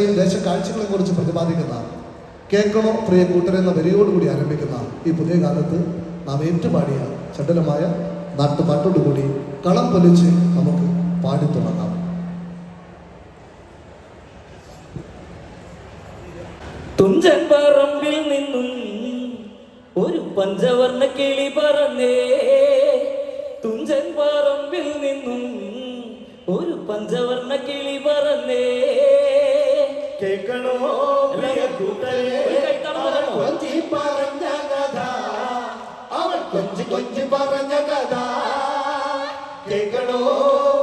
ദേശത്തെയും ദേശ കാഴ്ചകളെയും കുറിച്ച് പ്രതിപാദിക്കുന്ന കേൾക്കണോ പ്രിയ കൂട്ടരെന്ന വരിയോടുകൂടി ആരംഭിക്കുന്ന ഈ പുതിയ കാലത്ത് നാം ഏറ്റുപാടിയ ചടലമായ നാട്ടുപാട്ടോടുകൂടി കളം പൊലിച്ച് നമുക്ക് പാടി തുടങ്ങാം. തുഞ്ചൻ പറമ്പിൽ നിന്നും ഒരു പഞ്ചവർണ കിളി പറന്നേ. തുഞ്ചൻ പറമ്പിൽ നിന്നും ഒരു പഞ്ചവർണ കിളി പറന്നേ. കേൾക്കണോ? പ്രിയ കൂട്ടരെ അവൻ കൊഞ്ചി കഥ അവൻ കൊഞ്ചി കൊഞ്ചി കഥ. കേൾക്കണോ?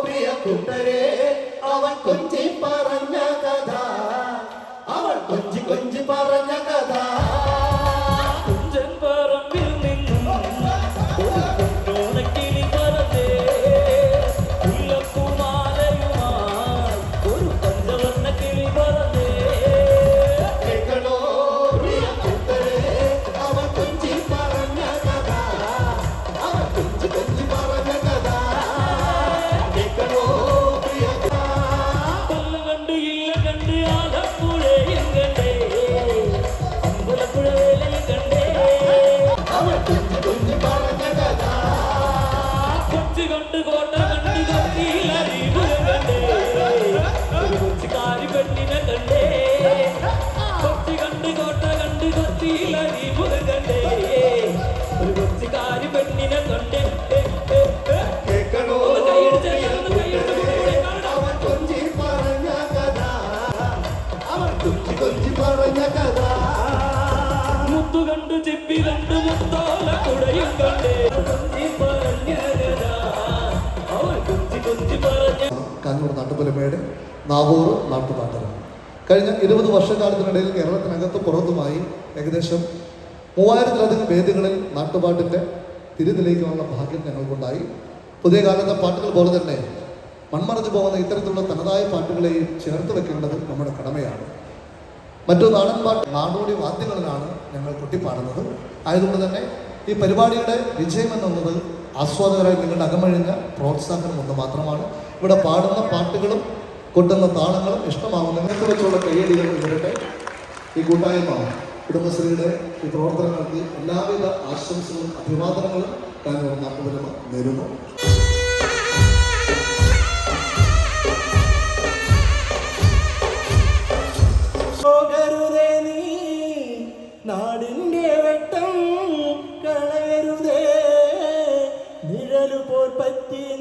പ്രിയ കൂട്ടരെ അവൻ കൊഞ്ചി കഥ അവൻ കൊഞ്ചി കൊഞ്ചി പറഞ്ഞ കഥ. കണ്ട് കോട്ട കണ്ട് കൊച്ചിയിൽ അരിമുഖം കണ്ടേ ഒരു കൊച്ചുകാരി പെണ്ണിനെ കഥ. മുത്തു കണ്ടു ചിപ്പി കണ്ടു മുത്തോല കുടയും കണ്ടേ. കാഞ്ഞൂർ നാട്ടുപുലമേട് നാവൂർ നാട്ടുപാട്ടരം കഴിഞ്ഞ ഇരുപത് വർഷക്കാലത്തിനിടയിൽ കേരളത്തിനകത്തും പുറത്തുമായി ഏകദേശം മൂവായിരത്തിലധികം വേദികളിൽ നാട്ടുപാട്ടിന്റെ തിരിതെളിയിക്കാനുള്ള ഭാഗ്യം ഞങ്ങൾക്കുണ്ടായി. പുതിയ കാലത്തെ പാട്ടുകൾ പോലെ തന്നെ മൺമറഞ്ഞു പോകുന്ന ഇത്തരത്തിലുള്ള തനതായ പാട്ടുകളെയും ചേർത്ത് വെക്കേണ്ടത് നമ്മുടെ കടമയാണ്. മറ്റു നാടൻ പാട്ട് നാടോടി വാദ്യങ്ങളിലാണ് ഞങ്ങൾ കൊട്ടിപ്പാടുന്നത്. ആയതുകൊണ്ട് തന്നെ ഈ പരിപാടിയുടെ വിജയം എന്നുള്ളത് ആസ്വാദകരായി നിങ്ങളുടെ അകമഴിഞ്ഞ പ്രോത്സാഹനം ഒന്ന് മാത്രമാണ്. ഇവിടെ പാടുന്ന പാട്ടുകളും കൊട്ടുന്ന താളങ്ങളും ഇഷ്ടമാകും നിങ്ങൾക്ക് വെച്ചുള്ള കയ്യടികൾ ഇവരുടെ ഈ കൂട്ടായ്മ. കുടുംബശ്രീയുടെ ഈ പ്രവർത്തനങ്ങൾക്ക് എല്ലാവിധ ആശംസകളും അഭിവാദനങ്ങളും താൻ നാട്ടുപരമ നേരുന്നു.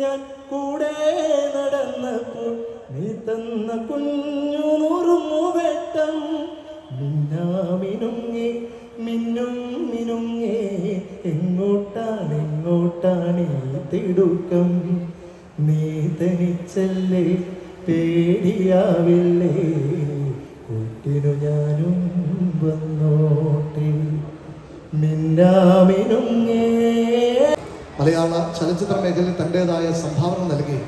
ഞാൻ കൂടെ നടന്നപ്പോൾ നീ തന്ന കുഞ്ഞു നുറുമു വെട്ടം മിന്നാമിനുങ്ങി മിന്നും മിനുങ്ങേ എങ്ങോട്ടാണ് എങ്ങോട്ടാണ് തിടുക്കം? നീ തനിച്ചല്ലേ പേടിയാവില്ലേ? കൂട്ടിനു ഞാനും വന്നോട്ടെ മിന്നാമിനുങ്ങേ. മലയാള ചലച്ചിത്ര മേഖലയിൽ തന്റെതായ സംഭാവന നൽകി.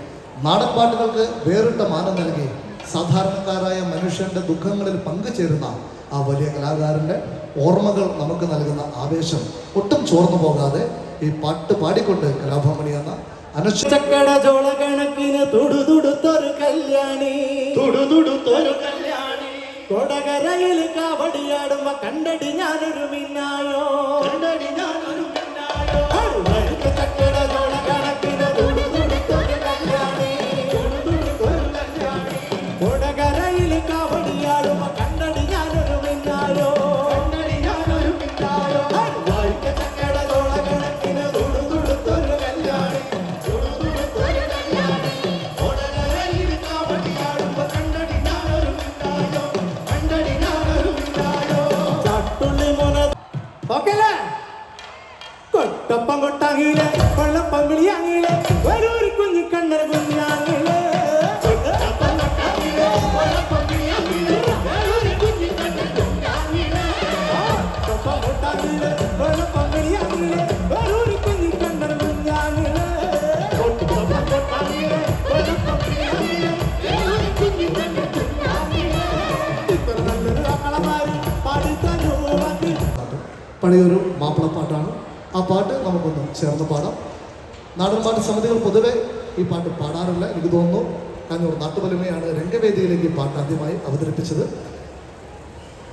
നാടൻ പാട്ടുകൾക്ക് വേറിട്ട മാനം നൽകി സാധാരണക്കാരായ മനുഷ്യന്റെ ദുഃഖങ്ങളിൽ പങ്കുചേരുന്ന ആ വലിയ കലാകാരന്റെ ഓർമ്മകൾ നമുക്ക് നൽകുന്ന ആവേശം ഒട്ടും ചോർന്നു പോകാതെ ഈ പാട്ട് പാടിക്കൊണ്ട് കലാഭവമണി എന്ന അനശ്വര ചക്കട ചോള കണക്കിന് തുടുതുടുത്തൊരു കല്യാണി. തുടുതുടുത്തൊരു കല്യാണി കൊടകരയിൽ കാവടിയാടുമ്പോ കണ്ടടി ഞാനൊരു മിന്നായോ? കൊട്ടപ്പം കൊട്ടാങ്ങിയിൽ കൊള്ളപ്പം വിളിയാങ്ങിയിൽ ഒരു കുഞ്ഞു കണ്ണൻ കുഞ്ഞാങ്ങിയിൽ. കൊട്ടപ്പം ആ പാട്ട് നമുക്കൊന്ന് ചേർന്ന് പാടാം. നാടൻപാട്ട് സമിതികൾ പൊതുവെ ഈ പാട്ട് പാടാറില്ല എനിക്ക് തോന്നുന്നു. കണ്ണൂർ നാട്ടുപലിമയാണ് രംഗവേദിയിലേക്ക് ഈ പാട്ട് ആദ്യമായി അവതരിപ്പിച്ചത്.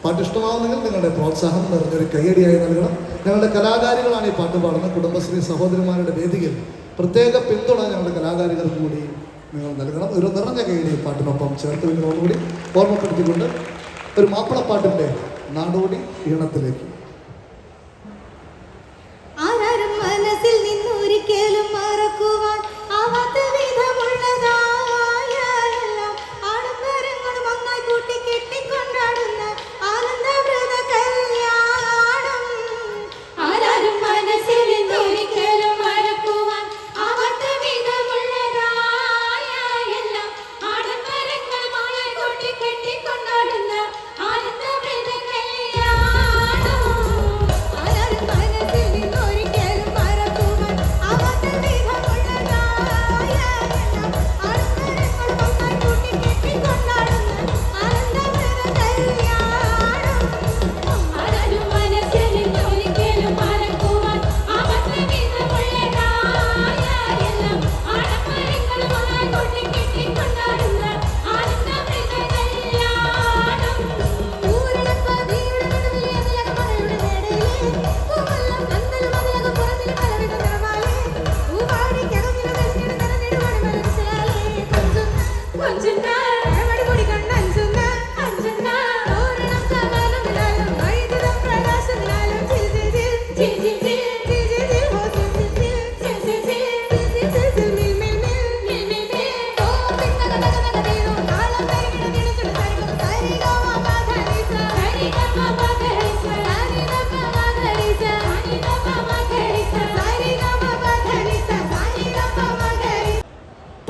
പാട്ട് ഇഷ്ടമാവുന്നെങ്കിൽ നിങ്ങളുടെ പ്രോത്സാഹം നിറഞ്ഞൊരു കയ്യടിയായി നൽകണം. ഞങ്ങളുടെ കലാകാരികളാണ് ഈ പാട്ട് പാടുന്നത്. കുടുംബശ്രീ സഹോദരിമാരുടെ വേദിയിൽ പ്രത്യേക പിന്തുണ ഞങ്ങളുടെ കലാകാരികൾക്ക് കൂടി നിങ്ങൾ നൽകണം. ഒരു നിറഞ്ഞ കയ്യടി ഈ പാട്ടിനൊപ്പം ചേർത്ത് വരുന്നതോടുകൂടി ഓർമ്മപ്പെടുത്തിക്കൊണ്ട് ഒരു മാപ്പിളപ്പാട്ടിന്റെ നാടോടി ഈണത്തിലേക്ക്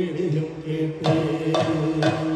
വിളിയും കേട്ടേ.